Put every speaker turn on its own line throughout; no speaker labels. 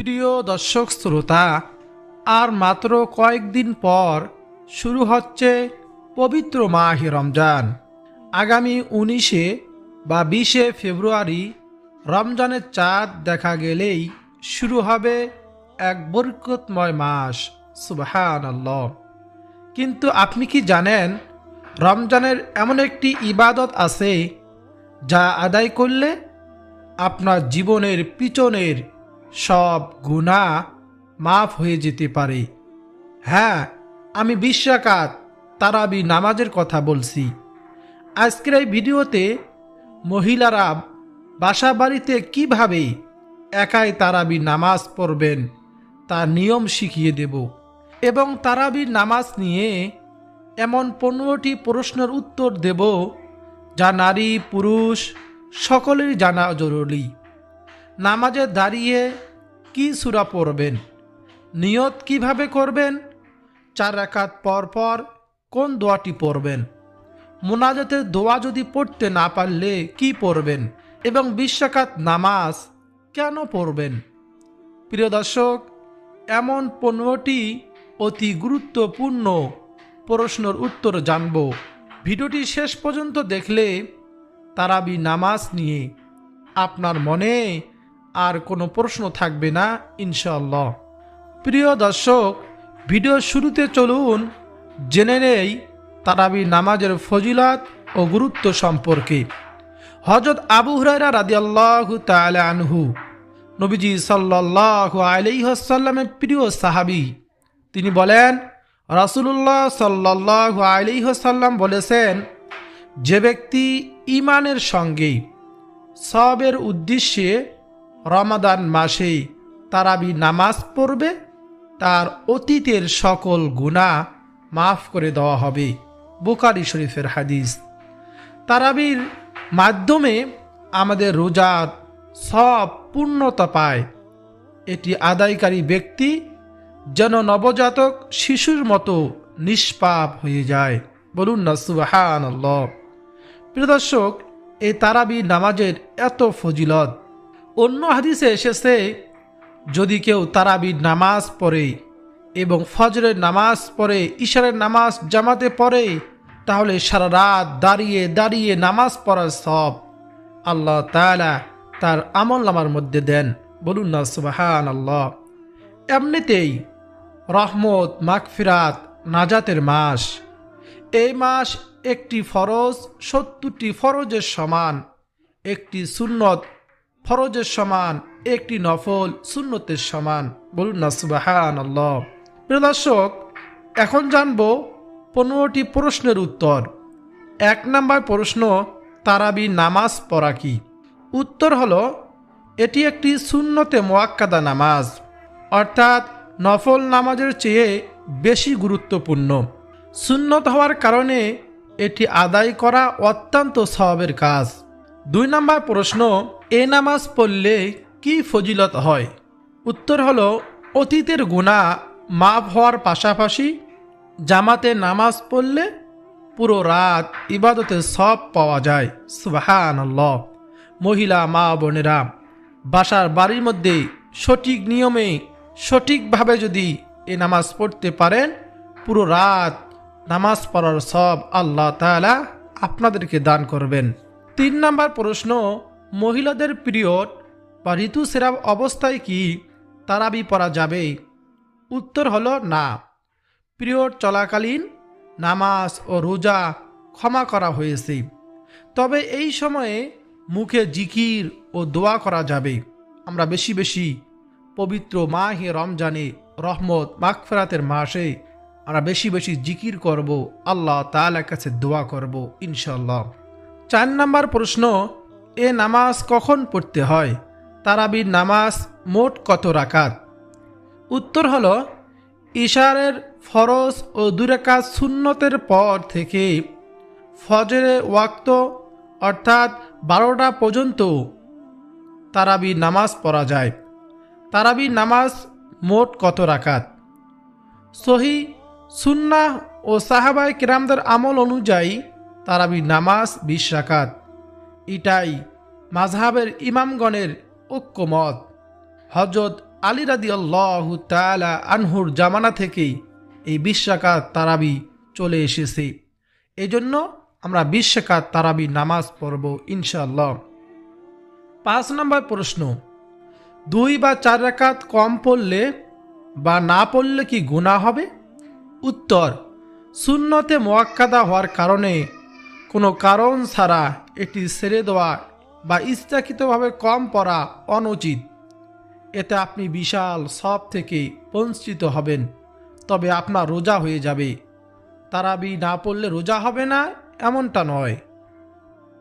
প্রিয় দর্শক শ্রোতা, আর মাত্র কয়েকদিন পর শুরু হচ্ছে পবিত্র মাহে রমজান। আগামী উনিশে বা বিশে ফেব্রুয়ারি রমজানের চাঁদ দেখা গেলেই শুরু হবে এক বরকতময় মাস সুবাহান কিন্তু আপনি কি জানেন, রমজানের এমন একটি ইবাদত আছে যা আদায় করলে আপনার জীবনের পিছনের সব গুণা মাফ হয়ে যেতে পারে। হ্যাঁ আমি বিশ্বাকাত তারাবি নামাজের কথা বলছি। আজকের এই ভিডিওতে মহিলারা বাসা বাড়িতে কীভাবে একাই তারাবি নামাজ পড়বেন তার নিয়ম শিখিয়ে দেব এবং তারাবির নামাজ নিয়ে এমন পনেরোটি প্রশ্নের উত্তর দেব যা নারী, পুরুষ সকলেরই জানা জরুরি। নামাজে দাঁড়িয়ে কি সুরা পড়বেন? নিয়ত কীভাবে করবেন? চার রাকাত পর পর কোন দোয়াটি পড়বেন? মোনাজাতের দোয়া যদি পড়তে না পারলে কি পড়বেন? এবং বিশ্বকাত নামাজ কেন পড়বেন? প্রিয় দর্শক, এমন পনেরোটি অতি গুরুত্বপূর্ণ প্রশ্নের উত্তর জানব। ভিডিওটি শেষ পর্যন্ত দেখলে তারাবি নামাজ নিয়ে আপনার মনে আর কোনো প্রশ্ন থাকবে না ইনশাল্লাহ প্রিয় দর্শক, ভিডিও শুরুতে চলুন জেনে নেই তারাবি নামাজের ফজিলত ও গুরুত্ব সম্পর্কে। হজরত আবু হুরাইরা রাদিয়াল্লাহু তাআলা আনহু, নবীজি সাল্লাল্লাহু আলাইহি ওয়াসাল্লামের প্রিয় সাহাবী, তিনি বলেন, রাসূলুল্লাহ সাল্লাল্লাহু আলাইহি ওয়াসাল্লাম বলেছেন, যে ব্যক্তি ইমানের সঙ্গে সবের উদ্দেশ্যে রমাদান মাসে তারাবি নামাজ পড়বে, তার অতীতের সকল গুণা মাফ করে দেওয়া হবে। বোকারি শরীফের হাদিস। তারাবির মাধ্যমে আমাদের রোজার সব পূর্ণতা পায়। এটি আদায়কারী ব্যক্তি যেন নবজাতক শিশুর মতো নিষ্পাপ হয়ে যায়। বলুন না সুবাহান প্রিয় দর্শক, এই তারাবি নামাজের এত ফজিলত অন্য হাদিসে এসেছে, যদি কেউ তারাবির নামাজ পড়ে এবং ফজরের নামাজ পড়ে ঈশারের নামাজ জামাতে পড়ে, তাহলে সারা রাত দাঁড়িয়ে দাঁড়িয়ে নামাজ পড়ার সব আল্লাহ তালা তার আমল নামার মধ্যে দেন। বলুন না সুবাহান আল্লাহ এমনিতেই রহমত, মাগফিরাত নাজাতের মাস। এই মাস একটি ফরজ, সত্তরটি ফরজের সমান। একটি সুন্নত ফরজের সমান, একটি নফল সুন্নতের সমান। বলুন না সুবাহান আল্লাহ প্রিয় দর্শক, এখন জানব পনেরোটি প্রশ্নের উত্তর। এক নাম্বার প্রশ্ন, তারাবি নামাজ পড়া কি? উত্তর হলো, এটি একটি সুন্নতে মোয়াক্কাদা নামাজ। অর্থাৎ, নফল নামাজের চেয়ে বেশি গুরুত্বপূর্ণ। সুন্নত হওয়ার কারণে এটি আদায় করা অত্যন্ত স্বভাবের কাজ। দুই নম্বর প্রশ্ন এ নামাজ পড়লে কি ফজিলত হয়? উত্তর হলো, অতীতের গুণা মাফ হওয়ার পাশাপাশি জামাতে নামাজ পড়লে পুরো রাত ইবাদতে সব পাওয়া যায়। সুবাহান মহিলা, মা, বোনেরা, বাসার বাড়ির মধ্যে সঠিক নিয়মে সঠিকভাবে যদি এ নামাজ পড়তে পারেন, পুরো রাত নামাজ পড়ার সব আল্লাহ তাআলা আপনাদেরকে দান করবেন। তিন নাম্বার প্রশ্ন মহিলাদের পিরিয়ড বা ঋতুস্রাব অবস্থায় কি তারাবি পড়া যাবে? উত্তর হলো না। পিরিয়ড চলাকালীন নামাজ ও রোজা ক্ষমা করা হয়েছে। তবে এই সময়ে মুখে জিকির ও দোয়া করা যাবে। আমরা বেশি বেশি পবিত্র মাহে রমজানে রহমত মাগফেরাতের মাসে আমরা বেশি বেশি জিকির করব, আল্লাহ তাআলার কাছে দোয়া করব ইনশাল্লাহ চার নাম্বার প্রশ্ন এ নামাজ কখন পড়তে হয়? তারাবির নামাজ মোট কত রাকাত? উত্তর হলো, ইশারের ফরজ ও দুরাকাত সুন্নতের পর থেকে ফজরে ওয়াক্ত, অর্থাৎ বারোটা পর্যন্ত তারাবি নামাজ পড়া যায়। তারাবি নামাজ মোট কত রাকাত? সহি, সুন্নাহ ও সাহাবাই কিরামদের আমল অনুযায়ী তারাবি নামাজ বিশ রাকাত। এটাই মাঝহাবের ইমামগণের ঐক্যমত। হজরত আলী রাদি আল্লাহ তালা আনহুর জামানা থেকেই এই বিশ্বাকাত তারাবি চলে এসেছে। এজন্য আমরা বিশ্বাকাত তারাবি নামাজ পড়ব ইনশাআল্লাহ। পাঁচ নম্বর প্রশ্ন, দুই বা চার রাকাত কম পড়লে বা না পড়লে কি গুণা হবে? উত্তর শূন্যতে মোয়াক্কাদা হওয়ার কারণে কোনো কারণ ছাড়া এটি ছেড়ে দেওয়া বা ইচ্ছাকৃতভাবে কম পড়া অনুচিত। এতে আপনি বিশাল সব থেকে বঞ্চিত হবেন, তবে আপনার রোজা হয়ে যাবে। তারাবি না পড়লে রোজা হবে না, এমনটা নয়।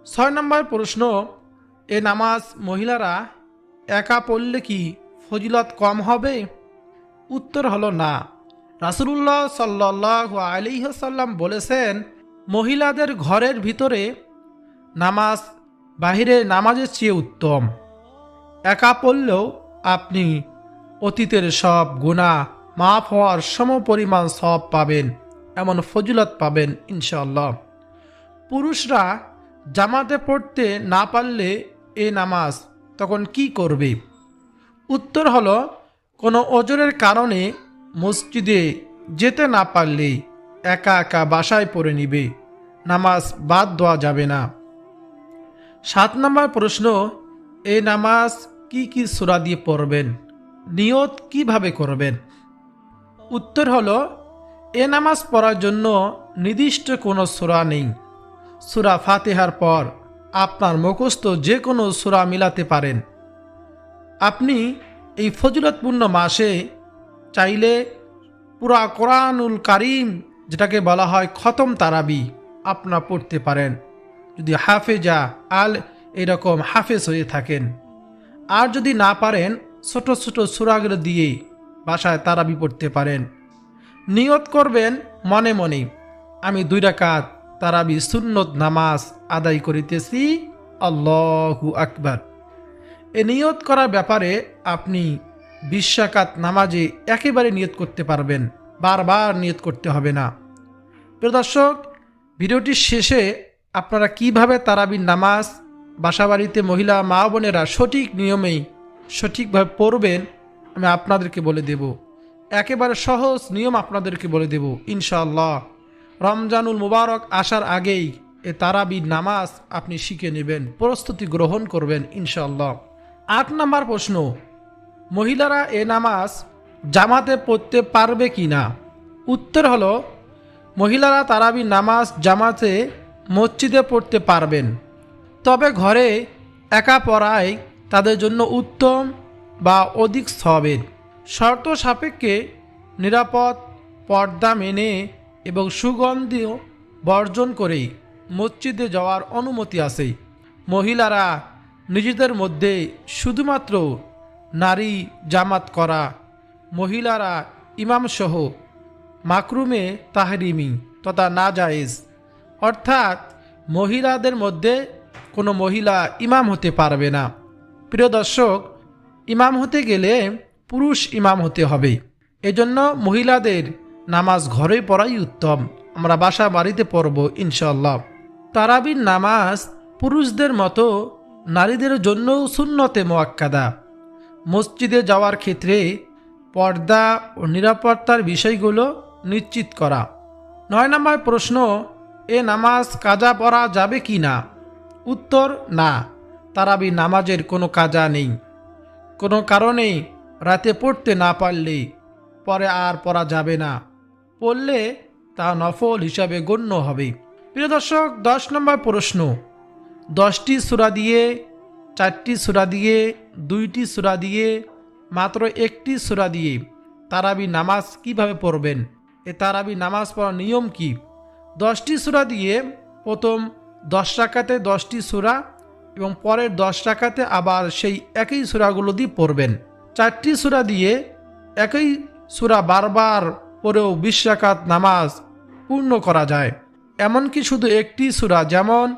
ছয় নম্বর প্রশ্ন, এ নামাজ মহিলারা একা পড়লে কি ফজিলত কম হবে? উত্তর হলো না। রাসুলুল্লাহ সাল্লাহ আলিহাসাল্লাম বলেছেন, মহিলাদের ঘরের ভিতরে নামাজ, বাহিরে নামাজের চেয়ে উত্তম। একা পড়লেও আপনি অতীতের সব গুণা মাফ হওয়ার সম পরিমাণ সব পাবেন, এমন ফজিলত পাবেন ইনশাল্লাহ পুরুষরা জামাতে পড়তে না পারলে এ নামাজ তখন কি করবে? উত্তর হলো, কোনো ওজনের কারণে মসজিদে যেতে না পারলে একা একা বাসায় পড়ে নিবে। নামাজ বাদ দেওয়া যাবে না। সাত নম্বর প্রশ্ন, এ নামাজ কি কি সুরা দিয়ে পড়বেন? নিয়ত কীভাবে করবেন? উত্তর হলো, এ নামাজ পড়ার জন্য নির্দিষ্ট কোনো সুরা নেই। সুরা ফাতেহার পর আপনার মুখস্থ যে কোনো সুরা মিলাতে পারেন। আপনি এই ফজিলতপূর্ণ মাসে চাইলে পুরা কোরআনুল কারিম, যেটাকে বলা হয় খতম তারাবি আপনারা পড়তে পারেন। যদি হাফেজা আল এরকম হাফেজ হয়ে থাকেন। আর যদি না পারেন, ছোট ছোট সুরাগুলো দিয়ে বাসায় তারাবি পড়তে পারেন। নিয়ত করবেন মনে মনে, আমি দুই রাকাত তারাবি সুন্নত নামাজ আদায় করিতেছি। আল্লাহু আকবার। এ নিয়ত করার ব্যাপারে আপনি বিশ্বাকাত নামাজে একেবারে নিয়ত করতে পারবেন, বারবার নিয়ত করতে হবে না। প্রিয় দর্শক, ভিডিওটির শেষে আপনারা কীভাবে তারাবির নামাজ, বাসাবাড়িতে মহিলা, মা বোনেরা সঠিক নিয়মেই সঠিকভাবে পড়বেন, আমি আপনাদেরকে বলে দেব। একেবারে সহজ নিয়ম আপনাদেরকে বলে দেব ইনশাল্লাহ রমজানুল মুবারক আসার আগেই এ তারাবির নামাজ আপনি শিখে নেবেন, প্রস্তুতি গ্রহণ করবেন ইনশাল্লাহ আট নম্বর প্রশ্ন, মহিলারা এ নামাজ জামাতে পড়তে পারবে কি না উত্তর হলো, মহিলারা তারাবি নামাজ জামাতে মসজিদে পড়তে পারবেন। তবে ঘরে একা পড়ায় তাদের জন্য উত্তম বা অধিক স্থবের। শর্ত সাপেক্ষে নিরাপদ পর্দা মেনে এবং সুগন্ধি বর্জন করেই মসজিদে যাওয়ার অনুমতি আছে। মহিলারা নিজেদের মধ্যে শুধুমাত্র নারী জামাত করা, মহিলারা ইমামসহ মাকরুমে তাহরিমি তথা না জায়েজ অর্থাৎ মহিলাদের মধ্যে কোনো মহিলা ইমাম হতে পারবে না। প্রিয় দর্শক, ইমাম হতে গেলে পুরুষ ইমাম হতে হবে। এজন্য মহিলাদের নামাজ ঘরে পড়াই উত্তম। আমরা বাসা বাড়িতে পড়ব ইনশাল্লাহ তারাবির নামাজ পুরুষদের মতো নারীদের জন্যও শূন্যতে মোয়াক্কাদা। মসজিদে যাওয়ার ক্ষেত্রে পর্দা ও নিরাপত্তার বিষয়গুলো নিশ্চিত করা। নয় নম্বর প্রশ্ন এ নামাজ কাজা পড়া যাবে কি না? উত্তর, না। তারাবি নামাজের কোনো কাজা নেই। কোনো কারণে রাতে পড়তে না পারলে পরে আর পড়া যাবে না। পড়লে তা নফল হিসাবে গণ্য হবে। প্রিয় দর্শক, দশ নম্বর প্রশ্ন। দশটি সুরা দিয়ে, চারটি সুরা দিয়ে, দুইটি সুরা দিয়ে, মাত্র একটি সুরা দিয়ে তারাবি নামাজ কীভাবে পড়বেন? এ তারাবি নামাজ পড়ার নিয়ম কি? দশটি সুরা দিয়ে প্রথম দশ টাকাতে দশটি সুরা এবং পরের দশ টাকাতে আবার সেই একই সুরাগুলো দিয়ে পড়বেন। চারটি সুরা দিয়ে একই সুরা বারবার পরেও বিশ বিশ্বাকাত নামাজ পূর্ণ করা যায়। এমনকি শুধু একটি সুরা যেমন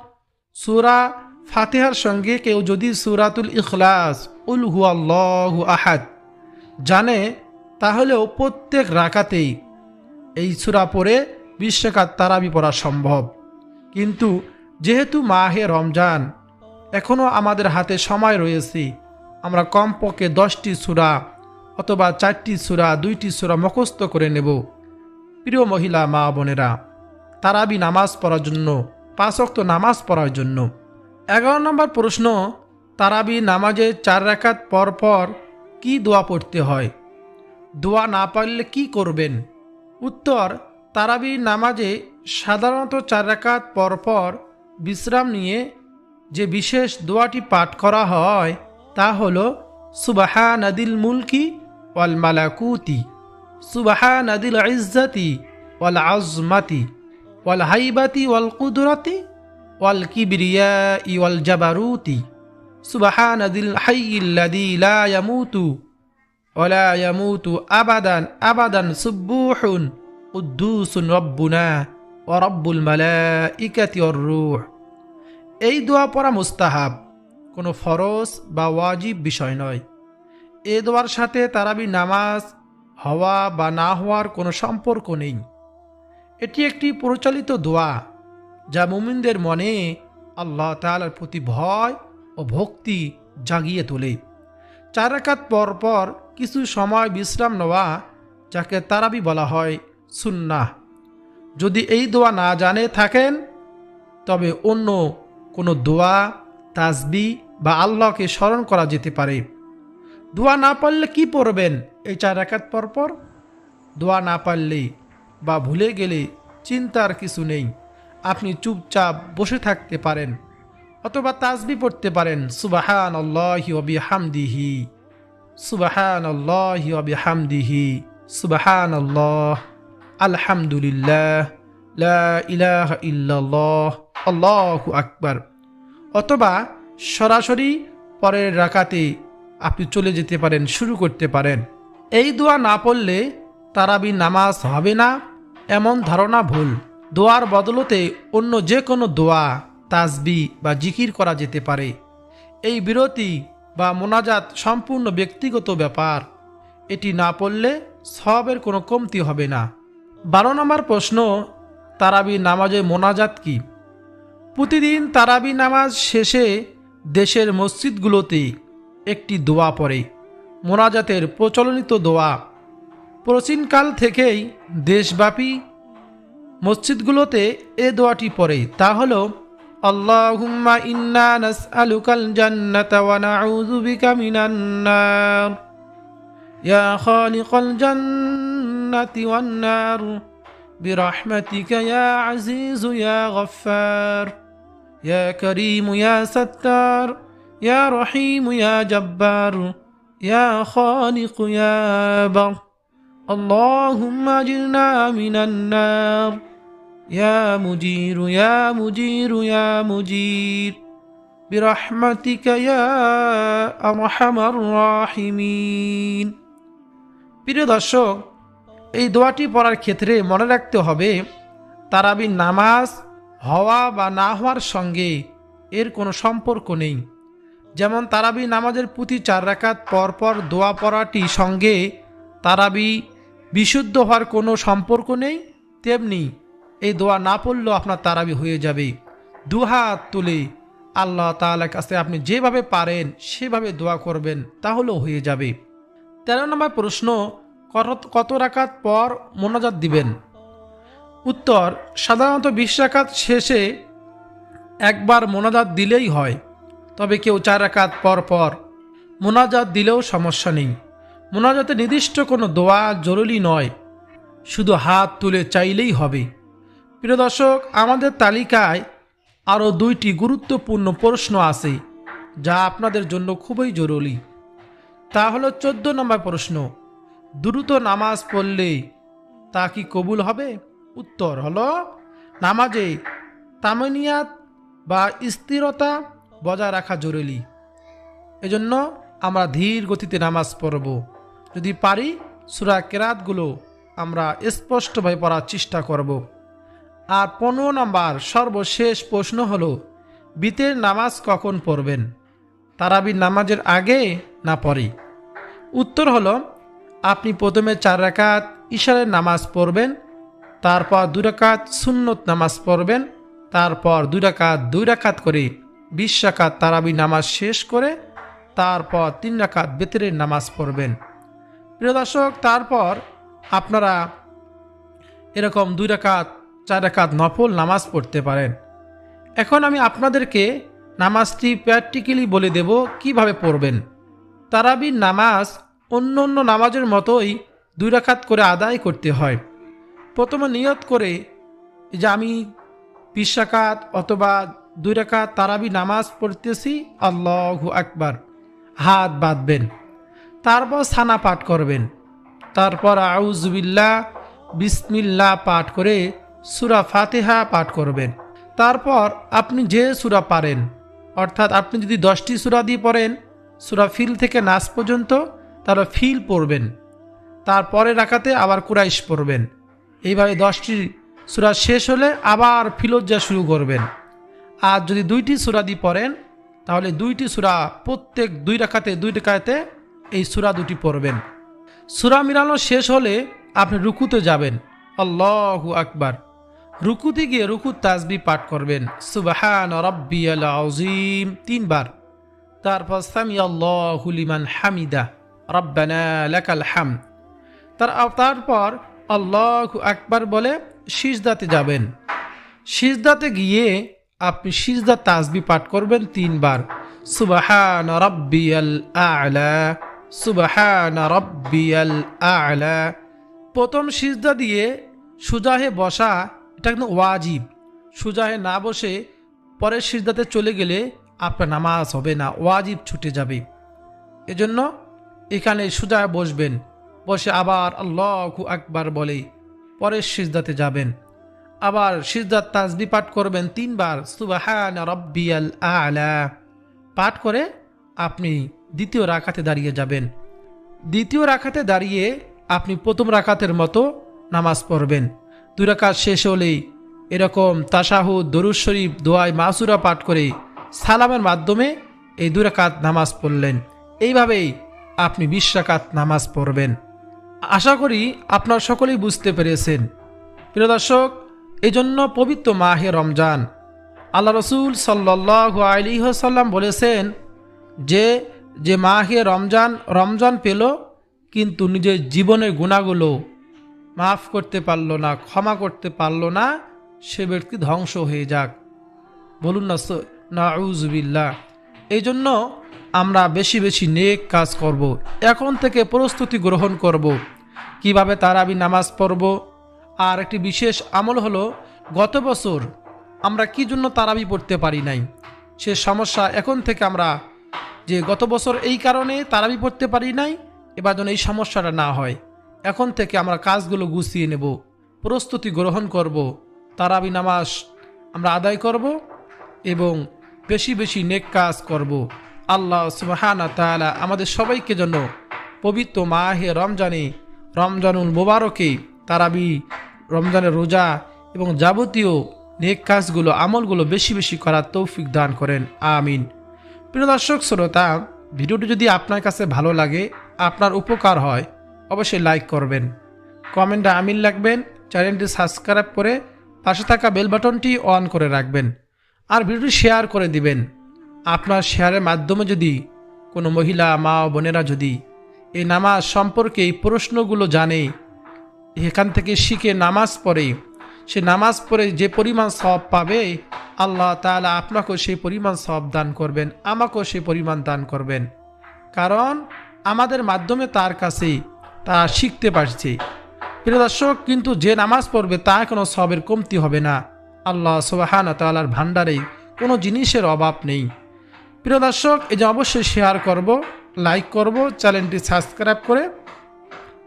সুরা ফাতেহার সঙ্গে কেউ যদি সুরাতুল ইখলাস, উল হুয়াল্লাহু আহাদ জানে, তাহলেও প্রত্যেক রাকাতেই এই সুরা পড়ে বিশ্বকাত তারাবি পড়া সম্ভব। কিন্তু যেহেতু মাহে রমজান এখনও আমাদের হাতে সময় রয়েছে। আমরা কমপক্ষে দশটি সুরা অথবা চারটি সুরা, দুইটি সুরা মুখস্থ করে নেব। প্রিয় মহিলা, মা বোনেরা, তারাবি নামাজ পড়ার জন্য পাঁচক্ত নামাজ পড়ার জন্য। এগারো নম্বর প্রশ্ন, তারাবি নামাজে চার রাকাত পর পর কি দোয়া পড়তে হয়? দোয়া না পারলে কি করবেন? উত্তর তারাবি নামাজে সাধারণত চার রাকাত পর পর বিশ্রাম নিয়ে যে বিশেষ দোয়াটি পাঠ করা হয়, তা হল সুবাহা নদিল মুলকি ওয়াল মালাকুতি সুবাহা নদিল ইজ্জতি ওয়াল আজমাতি, ওয়াল হাইবাতি ওয়াল কুদরতি, ওয়াল কিবরিয়া ওয়াল জাবারুতি সুবাহা নদিল হাইয়িল্লাদি লা ওলা ইয়ামুতু আবাদান আবাদান সুব্বুহুন কুদ্দুসুন রব্বুনা ও রব্বুল ওর রূহ এই দোয়া পড়া মুস্তাহাব, কোনো ফরজ বা ওয়াজিব বিষয় নয়। এ দোয়ার সাথে তারাবি নামাজ, হওয়া বা না হওয়ার কোনো সম্পর্ক নেই। এটি একটি প্রচলিত দোয়া, যা মুমিনদের মনে আল্লাহ তালার প্রতি ভয় ও ভক্তি জাগিয়ে তোলে। চার রাকাত পর পর কিছু সময় বিশ্রাম নেওয়া, যাকে তারাবি বলা হয় সুন্নাহ। যদি এই দোয়া না জানে থাকেন, তবে অন্য কোনো দোয়া তাসবি বা আল্লাহকে স্মরণ করা যেতে পারে। দোয়া না পারলে কি পড়বেন এই চার একাত পর পর? দোয়া না পারলে বা ভুলে গেলে চিন্তার কিছু নেই, আপনি চুপচাপ বসে থাকতে পারেন অথবা তাসবি পড়তে পারেন সুবাহান অবি হামদিহি সুবাহান অবি হামদিহি সুবাহান আল্লাহ আলহামদুলিল্লাহ ইলাহা ইল্লাল্লাহ, আল্লাহু আকবার। অথবা সরাসরি পরের রাকাতে আপনি চলে যেতে পারেন, শুরু করতে পারেন। এই দোয়া না পড়লে তারাবি নামাজ হবে না, এমন ধারণা ভুল। দোয়ার বদলতে অন্য যে কোনো দোয়া তাজবি বা জিকির করা যেতে পারে। এই বিরতি বা মোনাজাত সম্পূর্ণ ব্যক্তিগত ব্যাপার। এটি না পড়লে সবের কোনো কমতি হবে না। বারো নম্বর প্রশ্ন, তারাবি নামাজে মোনাজাত কি? প্রতিদিন তারাবি নামাজ শেষে দেশের মসজিদগুলোতে একটি দোয়া পড়ে, মোনাজাতের প্রচলিত দোয়া। প্রাচীনকাল থেকেই দেশব্যাপী মসজিদগুলোতে এ দোয়াটি পড়ে, তা হল জান্নাতি ওয়ান নার برحمتك يا عزيز يا غفار يا كريم يا ستار يا رحيم يا جبار يا خالق يا بر اللهم اجرنا من النار يا مجير يا مجير يا مجير برحمتك يا أرحم الراحمين প্রিয় দর্শক এই দোয়াটি পড়ার ক্ষেত্রে মনে রাখতে হবে, তারাবি নামাজ হওয়া বা না হওয়ার সঙ্গে এর কোনো সম্পর্ক নেই। যেমন তারাবি নামাজের প্রতি চার রাকাত পরপর দোয়া পড়াটি সঙ্গে তারাবি বিশুদ্ধ হওয়ার কোনো সম্পর্ক নেই, তেমনি এই দোয়া না পড়লেও আপনার তারাবি হয়ে যাবে। দুহাত তুলে আল্লাহ তালার কাছে আপনি যেভাবে পারেন সেভাবে দোয়া করবেন, তাহলেও হয়ে যাবে। তেরো নম্বর প্রশ্ন কত কত রাকাত পর মোনাজাত দিবেন? উত্তর, সাধারণত বিশ রাকাত শেষে একবার মোনাজাত দিলেই হয়, তবে কেউ চার রাকাত পর পর। মোনাজাত দিলেও সমস্যা নেই। মোনাজাতে নির্দিষ্ট কোনো দোয়া জরুরি নয়, শুধু হাত তুলে চাইলেই হবে। প্রিয় দর্শক, আমাদের তালিকায় আরও দুইটি গুরুত্বপূর্ণ প্রশ্ন আছে, যা আপনাদের জন্য খুবই জরুরি। তা হলো চোদ্দ নম্বর প্রশ্ন দ্রুত নামাজ পড়লে তা কি কবুল হবে? উত্তর হলো, নামাজে তামানিয়াত বা স্থিরতা বজায় রাখা জরুরি। এজন্য আমরা ধীর গতিতে নামাজ পড়ব। যদি পারি, সুরা কেরাতগুলো আমরা স্পষ্টভাবে পড়ার চেষ্টা করব। আর পনেরো নম্বর সর্বশেষ প্রশ্ন হলো, বিতের নামাজ কখন পড়বেন? তারাবির নামাজের আগে না পরে? উত্তর হলো আপনি প্রথমে চার রাকাত ইশারের নামাজ পড়বেন, তারপর দুই রাকাত সুন্নত নামাজ পড়বেন, তারপর দুই রাকাত দুই রাকাত করে বিশ রাকাত তারাবি নামাজ শেষ করে তারপর তিন রাকাত বেতরের নামাজ পড়বেন। প্রিয় দর্শক, তারপর আপনারা এরকম দুই রাকাত, চার রাকাত নফল নামাজ পড়তে পারেন। এখন আমি আপনাদেরকে নামাজটি প্র্যাকটিক্যালি বলে দেব কীভাবে পড়বেন। তারাবির নামাজ অন্য অন্য নামাজের মতোই দুই রাকাত করে আদায় করতে হয়। প্রথমে নিয়ত করে যে আমি বিশ রাকাত অথবা দুই রাকাত তারাবি নামাজ পড়তেছি, আল্লাহু আকবার, হাত বাঁধবেন। তারপর সানা পাঠ করবেন। তারপর আউজবিল্লা বিসমিল্লা পাঠ করে সুরা ফাতেহা পাঠ করবেন। তারপর আপনি যে সুরা পারেন, অর্থাৎ আপনি যদি দশটি সুরা দিয়ে পড়েন, সুরা ফিল থেকে নাচ পর্যন্ত তারা ফিল পড়বেন। তারপরে রাখাতে আবার কুরাইশ পড়বেন। এইভাবে দশটি সুরা শেষ হলে আবার ফিলজ্জা শুরু করবেন। আর যদি দুইটি সুরা দিয়ে পড়েন, তাহলে দুইটি সুরা প্রত্যেক দুই রাখাতে দুই রাখাতে এই সুরা দুটি পড়বেন। সুরা মিলানো শেষ হলে আপনি রুকুতে যাবেন। আল্লাহু আকবার। রুকুতে গিয়ে রুকুর তাজবি পাঠ করবেন। সুবাহান রব্বিয়াল আজিম তিনবার। তারপর সামি আল্লাহু লিমান হামিদা। রব্বানা লাকাল হাম তার তারপর আল্লাহু আকবার বলে সিজদাতে যাবেন। সিজদাতে গিয়ে আপনি সিজদা তাজবি পাঠ করবেন তিনবার। সুবাহান রব্বিয়াল আলা, সুবাহান রব্বিয়াল আলা। প্রথম সিজদা দিয়ে সুজাহে বসা, এটা কিন্তু ওয়াজিব। সুজাহে না বসে পরের সিজদাতে চলে গেলে আপনার নামাজ হবে না, ওয়াজিব ছুটে যাবে। এজন্য এখানে সুজা বসবেন। বসে আবার আল্লাহু আকবার বলে, পরের সিজদাতে যাবেন। আবার সিজদাত তাজবি পাঠ করবেন তিনবার, সুবাহান রব্বিয়াল আলা। পাঠ করে আপনি দ্বিতীয় রাখাতে দাঁড়িয়ে যাবেন। দ্বিতীয় রাখাতে দাঁড়িয়ে আপনি প্রথম রাখাতের মতো নামাজ পড়বেন। দুই শেষ হলেই এরকম তাসাহুদ দরুদ শরীফ দোয়াই মাসুরা পাঠ করে সালামের মাধ্যমে এই দুই রাকাত নামাজ পড়লেন। এইভাবেই আপনি বিশ রাকাত নামাজ পড়বেন। আশা করি আপনার সকলেই বুঝতে পেরেছেন। প্রিয় দর্শক এই জন্য পবিত্র মাহে রমজান। আল্লাহ রসুল সাল্লাহ আলিহাসাল্লাম বলেছেন যে যে মাহে রমজান রমজান পেল, কিন্তু নিজের জীবনের গুণাগুলো মাফ করতে পারল না, ক্ষমা করতে পারল না, সে ব্যক্তি ধ্বংস হয়ে যাক। বলুন না না নাউজবিল্লা এই জন্য আমরা বেশি বেশি নেক কাজ করব। এখন থেকে প্রস্তুতি গ্রহণ করব। কীভাবে তারাবি নামাজ পড়ব আর একটি বিশেষ আমল হলো, গত বছর আমরা কি জন্য তারাবি পড়তে পারি নাই সে সমস্যা এখন থেকে আমরা যে গত বছর এই কারণে তারাবি পড়তে পারি নাই, এবার যেন এই সমস্যাটা না হয় এখন থেকে আমরা কাজগুলো গুছিয়ে নেব, প্রস্তুতি গ্রহণ করব, তারাবি নামাজ আমরা আদায় করব এবং বেশি বেশি নেক কাজ করব। আল্লাহ সুবাহানা তালা আমাদের সবাইকে জন্য পবিত্র মাহে রমজানে রমজানুল মোবারকে, তারাবি, রমজানের রোজা এবং যাবতীয় নেক কাজগুলো, আমলগুলো বেশি বেশি করার তৌফিক দান করেন। আমিন। প্রিয় দর্শক, শ্রোতা, ভিডিওটি যদি আপনার কাছে ভালো লাগে, আপনার উপকার হয়, অবশ্যই লাইক করবেন। কমেন্টে আমিন লাগবেন চ্যানেলটি সাবস্ক্রাইব করে পাশে থাকা বেল বাটনটি অন করে রাখবেন। আর ভিডিওটি শেয়ার করে দিবেন। আপনার শেয়ারের মাধ্যমে যদি কোনো মহিলা, মা ও বোনেরা যদি এই নামাজ সম্পর্কে এই প্রশ্নগুলো জানে, এখান থেকে শিখে নামাজ পড়ে, সে নামাজ পড়ে যে পরিমাণ সব পাবে, আল্লাহ তালা আপনাকেও সেই পরিমাণ সব দান করবেন, আমাকেও সেই পরিমাণ দান করবেন। কারণ আমাদের মাধ্যমে তার কাছে তা শিখতে পারছে। প্রিয় দর্শক, কিন্তু যে নামাজ পড়বে তা কোনো সবের কমতি হবে না। আল্লাহ সুবাহান তালার ভাণ্ডারে কোনো জিনিসের অভাব নেই। প্রিয় দর্শক, এই যে অবশ্যই শেয়ার করব লাইক করব চ্যানেলটি সাবস্ক্রাইব করে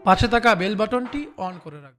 পাশে থাকা বেল বাটনটি অন করে রাখব।